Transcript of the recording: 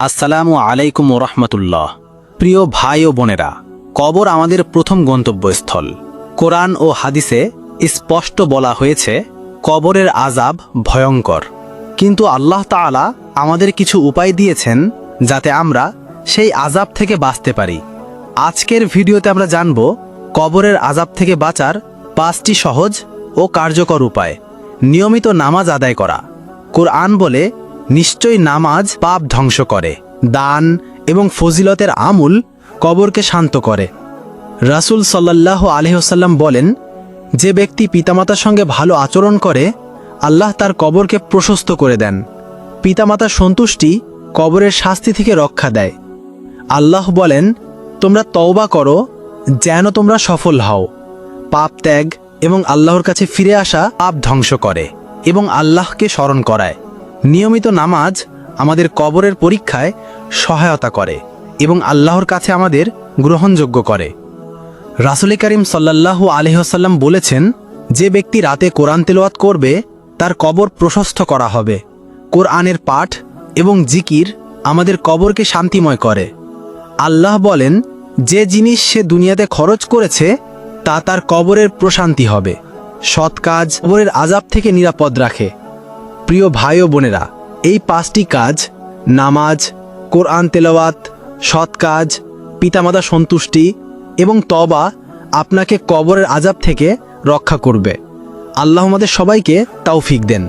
আসসালামু আলাইকুম রহমতুল্লাহ। প্রিয় ভাই ও বোনেরা, কবর আমাদের প্রথম গন্তব্যস্থল। কোরআন ও হাদিসে স্পষ্ট বলা হয়েছে, কবরের আজাব ভয়ঙ্কর। কিন্তু আল্লাহ তাআলা আমাদের কিছু উপায় দিয়েছেন যাতে আমরা সেই আজাব থেকে বাঁচতে পারি। আজকের ভিডিওতে আমরা জানব, কবরের আজাব থেকে বাঁচার পাঁচটি সহজ ও কার্যকর উপায়। নিয়মিত নামাজ আদায় করা। কোরআন বলে নিশ্চয়ই নামাজ পাপ ধ্বংস করে, দান এবং ফজিলতের আমূল কবরকে শান্ত করে। রাসূল সাল্লাল্লাহু আলহিহসাল্লাম বলেন, যে ব্যক্তি পিতামাতার সঙ্গে ভালো আচরণ করে, আল্লাহ তার কবরকে প্রশস্ত করে দেন। পিতামাতার সন্তুষ্টি কবরের শাস্তি থেকে রক্ষা দেয়। আল্লাহ বলেন, তোমরা তওবা করো যেন তোমরা সফল হও। পাপ ত্যাগ এবং আল্লাহর কাছে ফিরে আসা পাপ ধ্বংস করে এবং আল্লাহকে স্মরণ করায়। নিয়মিত নামাজ আমাদের কবরের পরীক্ষায় সহায়তা করে এবং আল্লাহর কাছে আমাদের গ্রহণযোগ্য করে। রাসুল করিম সাল্লাল্লাহু আলহিহসাল্লাম বলেছেন, যে ব্যক্তি রাতে কোরআন তেলাওয়াত করবে, তার কবর প্রশস্ত করা হবে। কোরআনের পাঠ এবং জিকির আমাদের কবরকে শান্তিময় করে। আল্লাহ বলেন, যে জিনিস সে দুনিয়াতে খরচ করেছে, তা তার কবরের প্রশান্তি হবে। সৎ কাজ কবরের আজাব থেকে নিরাপদ রাখে। প্রিয় ভাই ও বোনেরা, এই পাঁচটি কাজ, নামাজ, কোরআন তেলাওয়াত, সৎ কাজ পিতামাতা সন্তুষ্টি এবং তবা আপনাকে কবরের আজাব থেকে রক্ষা করবে। আল্লাহ আমাদের সবাইকে তাওফিক দেন।